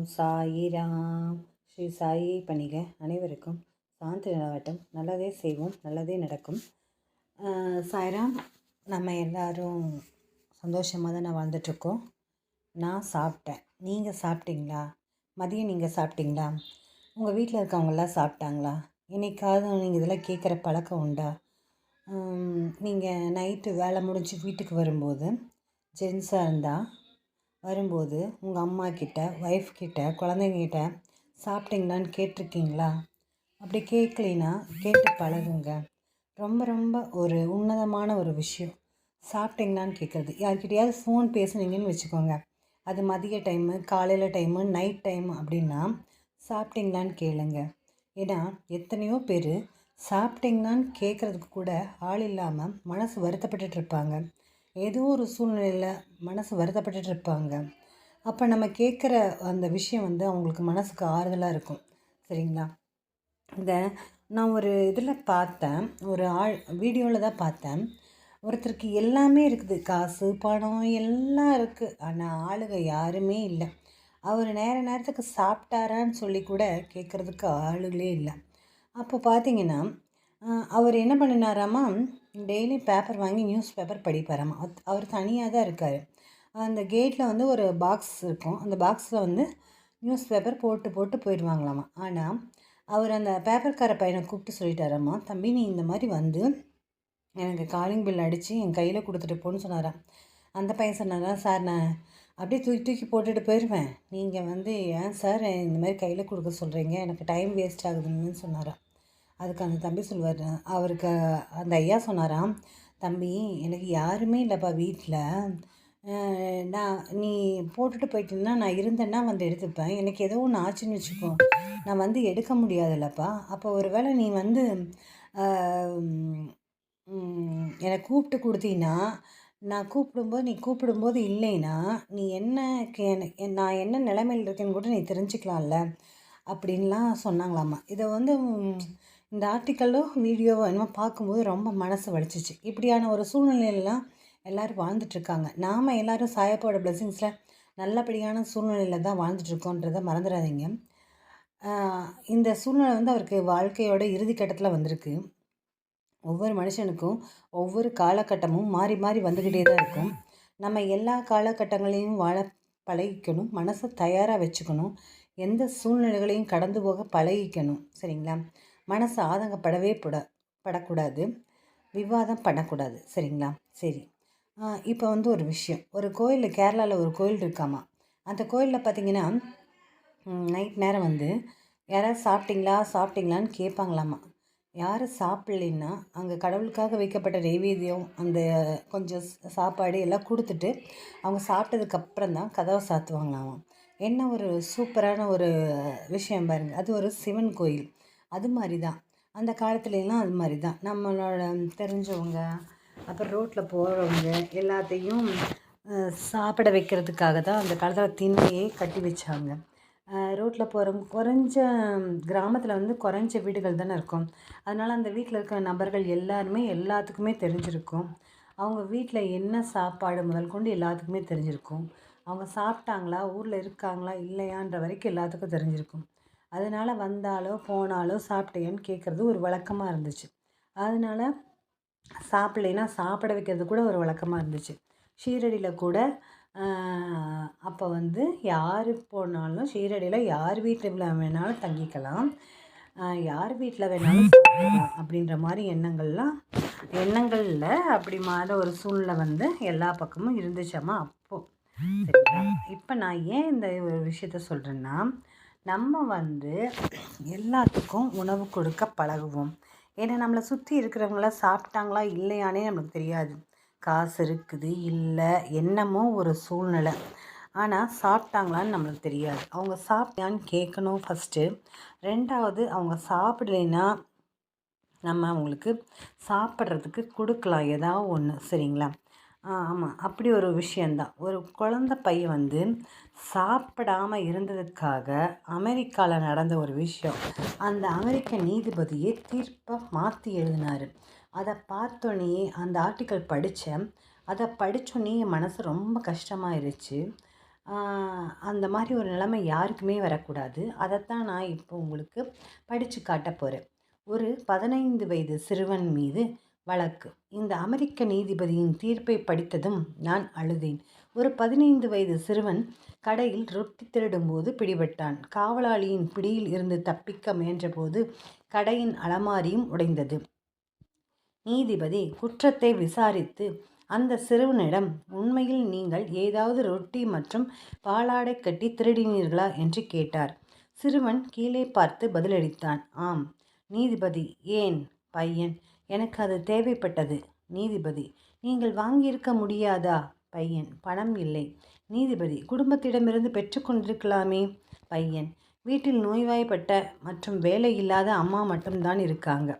ஓம் சாயிராம். ஸ்ரீ சாயி பணிக அனைவருக்கும் சாந்தி நிலவட்டம். நல்லதே செய்வோம் நல்லதே நடக்கும். சாய்ராம் நம்ம எல்லோரும் சந்தோஷமாக தானே வாழ்ந்துட்டுருக்கோம். நான் சாப்பிட்டேன். நீங்கள் சாப்பிட்டீங்களா? மதியம் நீங்கள் சாப்பிட்டீங்களா? உங்கள் வீட்டில் இருக்கவங்கெல்லாம் சாப்பிட்டாங்களா? என்னைக்காவது நீங்கள் இதெல்லாம் கேட்குற பழக்கம் உண்டா? நீங்கள் நைட்டு வேலை முடிஞ்சு வீட்டுக்கு வரும்போது ஜென்ஸாக இருந்தால் வரும்போது உங்கள் அம்மா கிட்ட ஒய்ஃப் கிட்ட குழந்தைங்கிட்ட சாப்பிட்டீங்களான்னு கேட்டிருக்கீங்களா? அப்படி கேட்கலினா கேட்டு பழகுங்க. ரொம்ப ரொம்ப ஒரு உன்னதமான ஒரு விஷயம். சாப்பிட்டீங்களான்னு கேட்குறது யார்கிட்டயாவது ஃபோன் பேசுனீங்கன்னு வச்சுக்கோங்க. அது மதிய டைமு காலையில் டைமு நைட் டைம் அப்படின்னா சாப்பிட்டீங்களான்னு கேளுங்க. ஏன்னா எத்தனையோ பேர் சாப்பிட்டீங்களான்னு கேட்குறதுக்கு கூட ஆள் இல்லாமல் மனசு வருத்தப்பட்டுட்டு இருப்பாங்க. ஏதோ ஒரு சூழ்நிலையில் மனசு வருத்தப்பட்டுட்டு இருப்பாங்க அப்போ நம்ம கேட்குற அந்த விஷயம் வந்து அவங்களுக்கு மனசுக்கு ஆறுதலாக இருக்கும். சரிங்களா? இந்த நான் ஒரு இதில் பார்த்தேன். ஒரு ஆள் வீடியோவில் தான் பார்த்தேன். ஒருத்தருக்கு எல்லாமே இருக்குது. காசு பணம் எல்லாம் இருக்குது ஆனால் ஆளுங்க யாருமே இல்லை. அவர் நேர நேரத்துக்கு சாப்பிட்டாரான்னு சொல்லி கூட கேட்குறதுக்கு ஆளுகளே இல்லை. அப்போ பார்த்தீங்கன்னா அவர் என்ன பண்ணினாராமா டெய்லி பேப்பர் வாங்கி நியூஸ் பேப்பர் படிப்பாராம் அவர் தனியாக தான் இருக்கார். அந்த கேட்டில் வந்து ஒரு பாக்ஸ் இருக்கும். அந்த பாக்ஸில் வந்து நியூஸ் பேப்பர் போட்டு போட்டு போயிடுவாங்களாமா. ஆனால் அவர் அந்த பேப்பர்கார பையனை கூப்பிட்டு சொல்லிட்டாராம்மா தம்பி நீ இந்த மாதிரி வந்து எனக்கு காலிங் பில் அடித்து என் கையில் கொடுத்துட்டு போன்னு சொன்னாராம். அந்த பையன் சொன்னாரா சார் நான் அப்படியே தூக்கி தூக்கி போட்டுட்டு போயிடுவேன் நீங்கள் வந்து ஏன் சார் இந்த மாதிரி கையில் கொடுக்க சொல்கிறீங்க எனக்கு டைம் வேஸ்ட் ஆகுதுன்னு சொன்னாராம். அதுக்கு அந்த தம்பி சொல்லுவார் அவருக்கு அந்த ஐயா சொன்னாராம் தம்பி எனக்கு யாருமே இல்லைப்பா வீட்டில் நான் நீ போட்டுட்டு போயிட்டேன்னா நான் இருந்தேன்னா வந்து எடுத்துப்பேன். எனக்கு ஏதோ ஒன்று ஆச்சுன்னு வச்சுக்கோ. நான் வந்து எடுக்க முடியாதுல்லப்பா. அப்போ ஒருவேளை நீ வந்து என்னை கூப்பிட்டு கொடுத்தீங்கன்னா நான் கூப்பிடும்போது நீ கூப்பிடும்போது இல்லைன்னா நீ என்ன கே- நான் என்ன நிலைமையில் இருக்கேன்னு கூட நீ தெரிஞ்சுக்கலாம்ல. அப்படின்லாம் சொன்னாங்களாம்மா இதை வந்து இந்த ஆர்டிக்கலோ வீடியோவோ என்னமோ பார்க்கும்போது ரொம்ப மனசு வலிச்சிச்சு. இப்படியான ஒரு சூழ்நிலையிலலாம் எல்லோரும் வாழ்ந்துட்டுருக்காங்க நாம் எல்லாரும் சாயப்போட பிளெஸிங்ஸில் நல்லபடியான சூழ்நிலையில் தான் வாழ்ந்துட்டுருக்கோன்றதை மறந்துடாதீங்க. இந்த சூழ்நிலை வந்து அவருக்கு வாழ்க்கையோட இறுதி கட்டத்தில் வந்திருக்கு. ஒவ்வொரு மனுஷனுக்கும் ஒவ்வொரு காலகட்டமும் மாறி மாறி வந்துக்கிட்டே தான் இருக்கும். நம்ம எல்லா காலகட்டங்களையும் வாழ பழகிக்கணும் மனசை தயாராக வச்சுக்கணும் எந்த சூழ்நிலைகளையும் கடந்து போக பழகிக்கணும். சரிங்களா? மனசு ஆதங்கப்படவே பட படக்கூடாது. விவாதம் பண்ணக்கூடாது. சரிங்களா? சரி. இப்போ வந்து ஒரு விஷயம். ஒரு கோயில் கேரளாவில் ஒரு கோயில் இருக்காமா? அந்த கோயிலில் பார்த்தீங்கன்னா நைட் நேரம் வந்து யாராவது சாப்பிட்டீங்களா? சாப்பிட்டீங்களான்னு கேட்பாங்களாமா? யார் சாப்பிட்லைன்னா அங்கே கடவுளுக்காக வைக்கப்பட்ட நெய்வேத்தியம் அந்த கொஞ்சம் சாப்பாடு எல்லாம் கொடுத்துட்டு அவங்க சாப்பிட்டதுக்கப்புறம் தான் கதவை சாத்துவாங்களாம்? என்ன ஒரு சூப்பரான ஒரு விஷயம் பாருங்கள் அது ஒரு சிவன் கோயில். அது மாதிரி தான் அந்த காலத்துலலாம் அது மாதிரி தான் நம்மளோட தெரிஞ்சவங்க அப்புறம் ரோட்டில் போகிறவங்க எல்லாத்தையும் சாப்பிட வைக்கிறதுக்காக தான் அந்த காலத்தில் திண்ணையே கட்டி வச்சாங்க. ரோட்டில் போகிறவங்க குறைஞ்ச கிராமத்தில் வந்து குறைஞ்ச வீடுகள் தானே இருக்கும். அதனால் அந்த வீட்டில் இருக்கிற நபர்கள் எல்லாருமே எல்லாத்துக்குமே தெரிஞ்சிருக்கும். அவங்க வீட்டில் என்ன சாப்பாடு முதல் கொண்டு எல்லாத்துக்குமே தெரிஞ்சிருக்கும். அவங்க சாப்பிட்டாங்களா ஊரில் இருக்காங்களா இல்லையான்ற வரைக்கும் எல்லாத்துக்கும் தெரிஞ்சிருக்கும். அதனால் வந்தாலோ போனாலோ சாப்பிட்டியான்னு கேட்குறது ஒரு வழக்கமாக இருந்துச்சு. அதனால் சாப்பிட்லைன்னா சாப்பிட வைக்கிறது கூட ஒரு வழக்கமாக இருந்துச்சு. ஷீரடியில் கூட அப்போ வந்து யார் போனாலும் ஷீரடியில் யார் வீட்டில் வேணாலும் தங்கிக்கலாம். யார் வீட்டில் வேணாலும் சாப்பிடலாம் அப்படின்ற மாதிரி எண்ணங்கள்லாம் எண்ணங்களில் அப்படி மாதிரி ஒரு சூழ்நிலை வந்து எல்லா பக்கமும் இருந்துச்சம்மா அப்போது சரிங்களா? இப்போ நான் ஏன் இந்த ஒரு விஷயத்த சொல்கிறேன்னா நம்ம வந்து எல்லாத்துக்கும் உணவு கொடுக்க பழகுவோம். ஏன்னா நம்மளை சுற்றி இருக்கிறவங்கள சாப்பிட்டாங்களா இல்லையானே நம்மளுக்கு தெரியாது. காசு இருக்குது இல்லை என்னமோ ஒரு சூழ்நிலை. ஆனால் சாப்பிட்டாங்களான்னு நம்மளுக்கு தெரியாது. அவங்க சாப்பிட்டான்னு கேட்கணும் ஃபஸ்ட்டு ரெண்டாவது அவங்க சாப்பிடலைன்னா நம்ம அவங்களுக்கு சாப்பிட்றதுக்கு கொடுக்கலாம். ஏதாவது ஒன்று சரிங்களா? ஆமாம் அப்படி ஒரு விஷயந்தான் ஒரு குழந்த பையன் வந்து சாப்பிடாம இருந்ததுக்காக அமெரிக்காவில் நடந்த ஒரு விஷயம். அந்த அமெரிக்க நீதிபதியை தீர்ப்பை மாற்றி எழுதினார். அதை பார்த்தோன்னே அந்த ஆர்டிக்கல் படித்தேன் அதை படித்தோன்னே என் மனசு ரொம்ப கஷ்டமாயிருச்சு. அந்த மாதிரி ஒரு நிலைமை யாருக்குமே வரக்கூடாது. அதைத்தான் நான் இப்போ உங்களுக்கு படித்து காட்ட போகிறேன் ஒரு பதினைந்து வயது சிறுவன் மீது வழக்கு. இந்த அமெரிக்க நீதிபதியின் தீர்ப்பை படித்ததும் நான் அழுதேன். ஒரு பதினைந்து வயது சிறுவன் கடையில் ரொட்டி திருடும்போது பிடிபட்டான். காவலாளியின் பிடியில் இருந்து தப்பிக்க முயன்றபோது கடையின் அலமாரியும் உடைந்தது. நீதிபதி குற்றத்தை விசாரித்து அந்த சிறுவனிடம் உண்மையில் நீங்கள் ஏதாவது ரொட்டி மற்றும் பாலாடை கட்டி திருடினீர்களா? என்று கேட்டார். சிறுவன் கீழே பார்த்து பதிலளித்தான். ஆம். நீதிபதி ஏன்? பையன் எனக்கு அது தேவைப்பட்டது. நீதிபதி நீங்கள் வாங்கியிருக்க முடியாதா? பையன் பணம் இல்லை. நீதிபதி குடும்பத்திடமிருந்து பெற்றுக்கொண்டிருக்கலாமே பையன் வீட்டில் நோய்வாய்ப்பட்ட மற்றும் வேலை இல்லாத அம்மா மட்டும்தான் இருக்காங்க.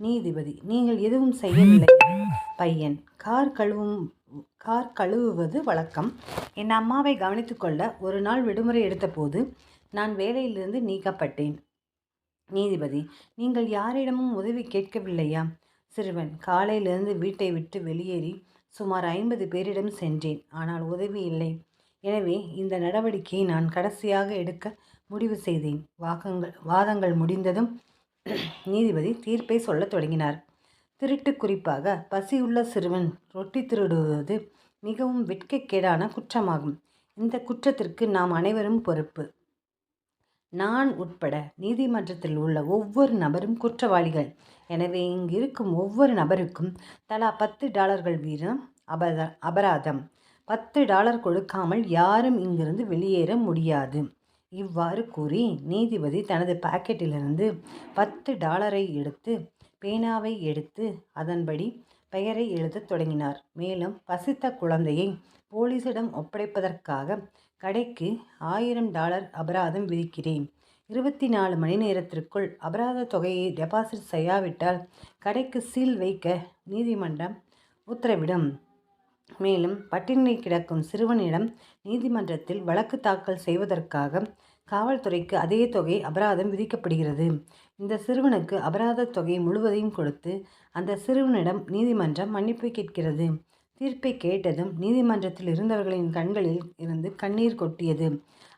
நீதிபதி நீங்கள் எதுவும் செய்யவில்லை. பையன் கார் கழுவும் கார் கழுவுவது வழக்கம். என் அம்மாவை கவனித்துக்கொள்ள ஒரு நாள் விடுமுறை எடுத்தபோது நான் வேலையிலிருந்து நீக்கப்பட்டேன். நீதிபதி நீங்கள் யாரிடமும் உதவி கேட்கவில்லையா? சிறுவன் காலையிலிருந்து வீட்டை விட்டு வெளியேறி சுமார் ஐம்பது பேரிடம் சென்றேன். ஆனால் உதவி இல்லை. எனவே இந்த நடவடிக்கையை நான் கடைசியாக எடுக்க முடிவு செய்தேன். வாக்கங்கள் வாதங்கள் முடிந்ததும் நீதிபதி தீர்ப்பை சொல்லத் தொடங்கினார். திருட்டு குறிப்பாக பசியுள்ள சிறுவன் ரொட்டி திருடுவது மிகவும் வெட்கக்கேடான குற்றமாகும். இந்த குற்றத்திற்கு நாம் அனைவரும் பொறுப்பு. நான் உட்பட நீதிமன்றத்தில் உள்ள ஒவ்வொரு நபரும் குற்றவாளிகள். எனவே இங்கிருக்கும் ஒவ்வொரு நபருக்கும் தலா பத்து டாலர்கள் வீதம் அபத அபராதம். பத்து டாலர் கொடுக்காமல் யாரும் இங்கிருந்து வெளியேற முடியாது. இவ்வாறு கூறி நீதிபதி தனது பாக்கெட்டிலிருந்து பத்து டாலரை எடுத்து பேனாவை எடுத்து அதன்படி பெயரை எழுதத் தொடங்கினார். மேலும் பசித்த குழந்தையை போலீசிடம் ஒப்படைப்பதற்காக கடைக்கு ஆயிரம் டாலர் அபராதம் விதிக்கிறேன். இருபத்தி நாலு மணி நேரத்திற்குள் அபராத தொகையை டெபாசிட் செய்யாவிட்டால் கடைக்கு சீல் வைக்க நீதிமன்றம் உத்தரவிடும். மேலும் பட்டினி கிடக்கும் சிறுவனிடம் நீதிமன்றத்தில் வழக்கு தாக்கல் செய்வதற்காக காவல்துறைக்கு அதே தொகை அபராதம் விதிக்கப்படுகிறது. இந்த சிறுவனுக்கு அபராத தொகை முழுவதையும் கொடுத்து அந்த சிறுவனிடம் நீதிமன்றம் மன்னிப்பு கேட்கிறது. தீர்ப்பை கேட்டதும் நீதிமன்றத்தில் இருந்தவர்களின் கண்களில் இருந்து கண்ணீர் கொட்டியது.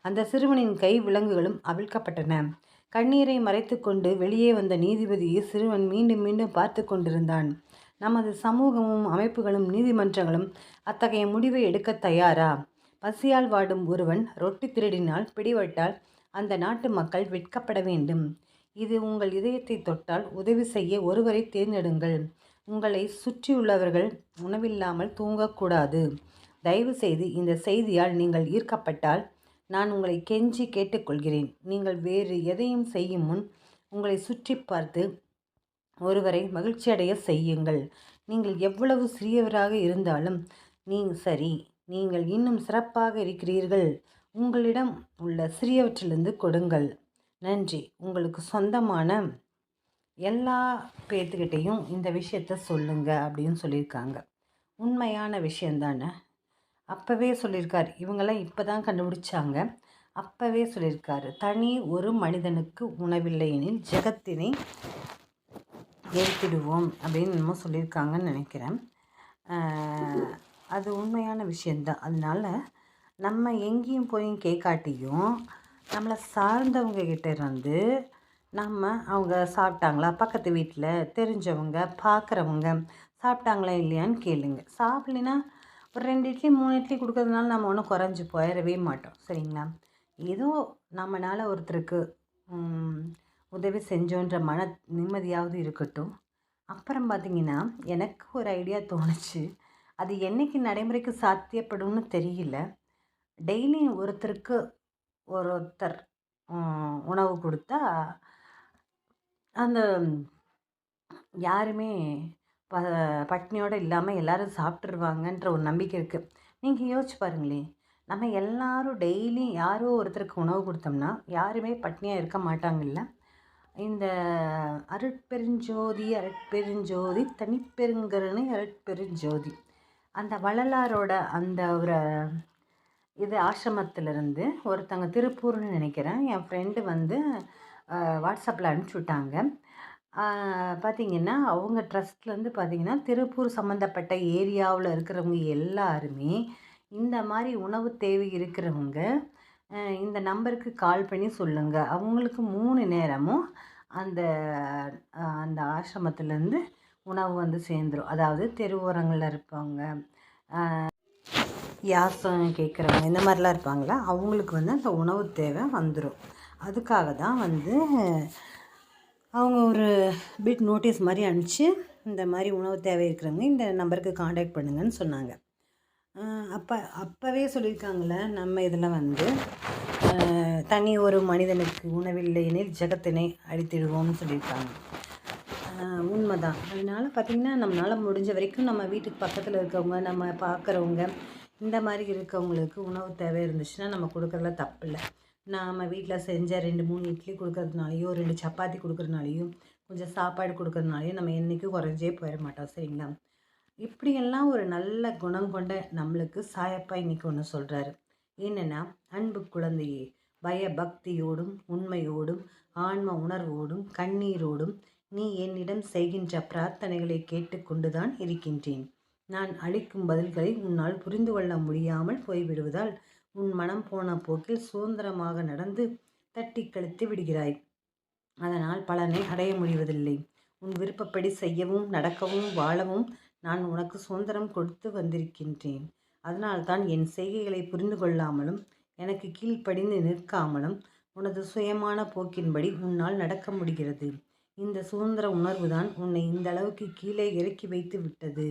அந்த சிறுவனின் கை விலங்குகளும் அவிழ்க்கப்பட்டன. கண்ணீரை மறைத்துக்கொண்டு வெளியே வந்த நீதிபதியை சிறுவன் மீண்டும் மீண்டும் பார்த்து கொண்டிருந்தான். நமது சமூகமும் அமைப்புகளும் நீதிமன்றங்களும் அத்தகைய முடிவை எடுக்க தயாரா? பசியால் வாடும் ஒருவன் ரொட்டி திருடினால் பிடிபட்டால் அந்த நாட்டு மக்கள் விற்கப்பட வேண்டும். இது உங்கள் இதயத்தை தொட்டால் உதவி செய்ய ஒருவரை தேர்ந்தெடுங்கள். உங்களை சுற்றியுள்ளவர்கள் உணவில்லாமல் தூங்கக்கூடாது. தயவு செய்து இந்த செய்தியால் நீங்கள் ஈர்க்கப்பட்டால் நான் உங்களை கெஞ்சி கேட்டுக்கொள்கிறேன். நீங்கள் வேறு எதையும் செய்யும் முன் உங்களை சுற்றி பார்த்து ஒருவரை மகிழ்ச்சியடைய செய்யுங்கள். நீங்கள் எவ்வளவு சிறியவராக இருந்தாலும் நீங்கள் சரி நீங்கள் இன்னும் சிறப்பாக இருக்கிறீர்கள். உங்களிடம் உள்ள சிறியவற்றிலிருந்து கொடுங்கள். நன்றி. உங்களுக்கு சொந்தமான எல்லா பேர்த்துக்கிட்டேயும் இந்த விஷயத்த சொல்லுங்க அப்படின்னு சொல்லியிருக்காங்க. உண்மையான விஷயந்தானே? அப்போவே சொல்லியிருக்கார். இவங்கெல்லாம் இப்போ தான் கண்டுபிடிச்சாங்க. அப்போவே சொல்லியிருக்காரு. தனி ஒரு மனிதனுக்கு உணவில்லை எனில் ஜெகத்தினை எரித்திடுவோம் அப்படின்னு நம்ம சொல்லியிருக்காங்கன்னு நினைக்கிறேன். அது உண்மையான விஷயந்தான் அதனால் நம்ம எங்கேயும் போய் கேட்காட்டியும் நம்மளை சார்ந்தவங்கக்கிட்ட இருந்து நம்ம அவங்க சாப்பிட்டாங்களா? பக்கத்து வீட்டில் தெரிஞ்சவங்க பார்க்குறவங்க சாப்பிட்டாங்களா இல்லையான்னு கேளுங்க. சாப்பிட்லினா ஒரு ரெண்டு இட்லி மூணு இட்லி கொடுக்கறதுனால நம்ம ஒன்றும் குறைஞ்சி போயிடவே மாட்டோம். சரிங்களா? ஏதோ நம்மளால் ஒருத்தருக்கு உதவி செஞ்சோன்ற மன நிம்மதியாவது இருக்கட்டும். அப்புறம் பார்த்திங்கன்னா எனக்கு ஒரு ஐடியா தோணுச்சு. அது என்றைக்கு நடைமுறைக்கு சாத்தியப்படும்னு தெரியல. டெய்லி ஒருத்தருக்கு ஒருத்தர் உணவு கொடுத்தா அந்த யாருமே ப பட்னியோடு இல்லாமல் எல்லோரும் சாப்பிட்ருவாங்கன்ற ஒரு நம்பிக்கை இருக்குது நீங்கள் யோசிச்சு பாருங்களேன். நம்ம எல்லோரும் டெய்லி யாரோ ஒருத்தருக்கு உணவு கொடுத்தோம்னா யாருமே பட்னியாக இருக்க மாட்டாங்கல்ல? இந்த அருட்பெருஞ்சோதி அருட்பெருஞ்சோதி தனிப்பெருங்கருணை அருட்பெருஞ்சோதி. அந்த வள்ளலாரோட அந்த ஒரு இது ஆசிரமத்திலிருந்து ஒருத்தங்க திருப்பூர்னு நினைக்கிறேன். என் ஃப்ரெண்டு வந்து வாட்ஸ்அப்பில் அனுப்பிச்சி விட்டாங்க பார்த்திங்கன்னா அவங்க ட்ரஸ்ட்லேருந்து பார்த்திங்கன்னா திருப்பூர் சம்மந்தப்பட்ட ஏரியாவில் இருக்கிறவங்க எல்லாருமே இந்த மாதிரி உணவு தேவை இருக்கிறவங்க இந்த நம்பருக்கு கால் பண்ணி சொல்லுங்கள் அவங்களுக்கு மூணு நேரமும் அந்த அந்த ஆசிரமத்துலேருந்து உணவு வந்து சேர்ந்துரும். அதாவது தெருவோரங்களில் இருப்பவங்க யாசம் கேட்குறவங்க இந்த மாதிரிலாம் இருப்பாங்களா? அவங்களுக்கு வந்து அந்த உணவு தேவை வந்துடும் அதுக்காக தான் வந்து அவங்க ஒரு பிட் நோட்டீஸ் மாதிரி அனுப்பிச்சு இந்த மாதிரி உணவு தேவை இருக்கிறவங்க இந்த நம்பருக்கு காண்டாக்ட் பண்ணுங்கன்னு சொன்னாங்க. அப்போ அப்போவே சொல்லியிருக்காங்கள நம்ம இதில் வந்து தனி ஒரு மனிதனுக்கு உணவில்லை எனில் ஜெகத்தினை அழித்திடுவோம்னு சொல்லியிருக்காங்க. உண்மைதான். அதனால் பார்த்திங்கன்னா நம்மளால் முடிஞ்ச வரைக்கும் நம்ம வீட்டுக்கு பக்கத்தில் இருக்கவங்க நம்ம பார்க்குறவங்க இந்த மாதிரி இருக்கவங்களுக்கு உணவு தேவை இருந்துச்சுன்னா நம்ம கொடுக்குறதுல தப்பு இல்லை. நாம் வீட்டில் செஞ்ச ரெண்டு மூணு இட்லி கொடுக்கறதுனாலையோ ரெண்டு சப்பாத்தி கொடுக்குறதுனாலையும் கொஞ்சம் சாப்பாடு கொடுக்குறதுனாலையும் நம்ம என்றைக்கும் குறைஞ்சே போயிட மாட்டோம் சரிங்களா? இப்படியெல்லாம் ஒரு நல்ல குணம் கொண்ட நம்மளுக்கு சாயப்பா இன்னைக்கு ஒன்று சொல்கிறாரு என்னென்னா அன்பு குழந்தையே பய பக்தியோடும் உண்மையோடும் ஆன்ம உணர்வோடும் கண்ணீரோடும் நீ என்னிடம் செய்கின்ற பிரார்த்தனைகளை கேட்டுக்கொண்டுதான் இருக்கின்றேன். நான் அளிக்கும் பதில்களை உன்னால் புரிந்து கொள்ள முடியாமல் போய்விடுவதால் உன் மனம் போன போக்கில் சுதந்திரமாக நடந்து தட்டி கழித்து விடுகிறாய். அதனால் பலனை அடைய முடிவதில்லை. உன் விருப்பப்படி செய்யவும் நடக்கவும் வாழவும் நான் உனக்கு சுதந்திரம் கொடுத்து வந்திருக்கின்றேன். அதனால்தான் என் செய்கைகளை புரிந்து கொள்ளாமலும் எனக்கு கீழ்ப்படிந்து நிற்காமலும் உனது சுயமான போக்கின்படி உன்னால் நடக்க முடிகிறது. இந்த சுதந்திர உணர்வுதான் உன்னை இந்த அளவுக்கு கீழே இறக்கி வைத்து விட்டது.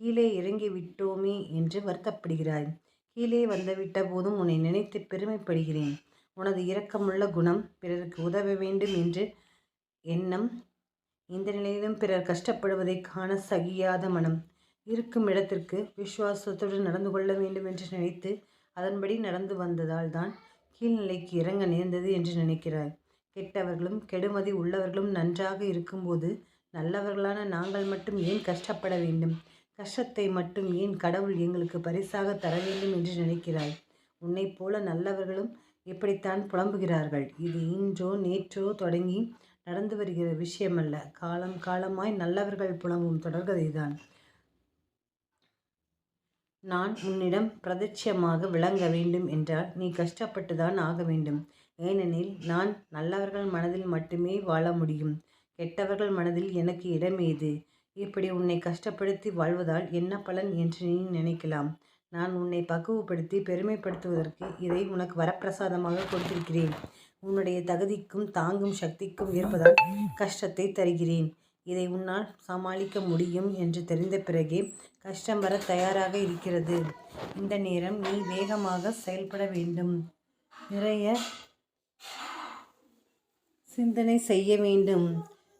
கீழே இறங்கி விட்டோமே என்று வருத்தப்படுகிறாய். கீழே வந்துவிட்ட போதும் உன்னை நினைத்து பெருமைப்படுகிறேன். உனது இரக்கமுள்ள குணம் பிறருக்கு உதவ வேண்டும் என்று எண்ணம். இந்த நிலையிலும் பிறர் கஷ்டப்படுவதை காண சகியாத மனம். இருக்கும் இடத்திற்கு விசுவாசத்துடன் நடந்து கொள்ள வேண்டும் என்று நினைத்து அதன்படி நடந்து வந்ததால் தான் கீழ்நிலைக்கு இறங்க நேர்ந்தது என்று நினைக்கிறாய். கெட்டவர்களும் கெடுமதி உள்ளவர்களும் நன்றாக இருக்கும்போது நல்லவர்களான நாங்கள் மட்டும் ஏன் கஷ்டப்பட வேண்டும்? கஷ்டத்தை மட்டும் ஏன் கடவுள் எங்களுக்கு பரிசாக தர வேண்டும் என்று நினைக்கிறாய்? உன்னைப் போல நல்லவர்களும் இப்படித்தான் புலம்புகிறார்கள். இது இன்றோ நேற்றோ தொடங்கி நடந்து வருகிற விஷயமல்ல. காலம் காலமாய் நல்லவர்கள் புலம்பும் தொடர்கதைதான் நான் உன்னிடம் பிரதட்சியமாக விளங்க வேண்டும் என்றால் நீ கஷ்டப்பட்டுதான் ஆக வேண்டும். ஏனெனில் நான் நல்லவர்கள் மனதில் மட்டுமே வாழ முடியும். கெட்டவர்கள் மனதில் எனக்கு இடமேது இப்படி உன்னை கஷ்டப்படுத்தி வாழ்வதால் என்ன பலன் என்று நீ நினைக்கலாம். நான் உன்னை பக்குவப்படுத்தி பெருமைப்படுத்துவதற்கு இதை உனக்கு வரப்பிரசாதமாக கொடுத்திருக்கிறேன். உன்னுடைய தகுதிக்கும் தாங்கும் சக்திக்கும் இருப்பதால் கஷ்டத்தை தருகிறேன். இதை உன்னால் சமாளிக்க முடியும் என்று தெரிந்த பிறகே கஷ்டம் வர தயாராக இருக்கிறது. இந்த நேரம் நீ வேகமாக செயல்பட வேண்டும். நிறைய சிந்தனை செய்ய வேண்டும்.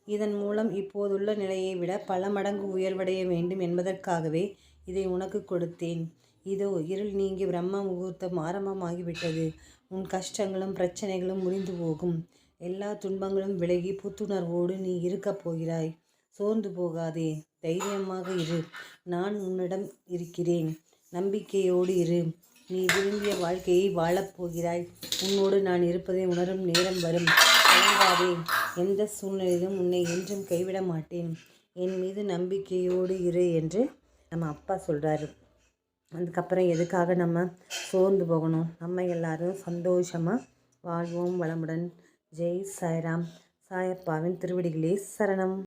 இதன் மூலம் இப்போதுள்ள நிலையை விட பல மடங்கு உயர்வடைய வேண்டும் என்பதற்காகவே இதை உனக்கு கொடுத்தேன். இதோ இருள் நீங்கி பிரம்ம முகூர்த்தம் ஆரம்பமாகிவிட்டது. உன் கஷ்டங்களும் பிரச்சனைகளும் முடிந்து போகும். எல்லா துன்பங்களும் விலகி புத்துணர்வோடு நீ இருக்கப் போகிறாய். சோர்ந்து போகாதே. தைரியமாக இரு. நான் உன்னிடம் இருக்கிறேன். நம்பிக்கையோடு இரு. நீ விரும்பிய வாழ்க்கையை வாழப் போகிறாய். உன்னோடு நான் இருப்பதை உணரும் நேரம் வரும். கலங்காதே எந்த சூழ்நிலையிலும் உன்னை என்றும் கைவிட மாட்டேன். என் மீது நம்பிக்கையோடு இரு என்று நம்ம அப்பா சொல்கிறாரு அதுக்கப்புறம் எதுக்காக நம்ம சோர்ந்து போகணும்? நம்ம எல்லாரும் சந்தோஷமாக வாழ்வோம். வளமுடன். ஜெய் சாய்ராம். சாயப்பாவின் திருவடிகளே சரணம்.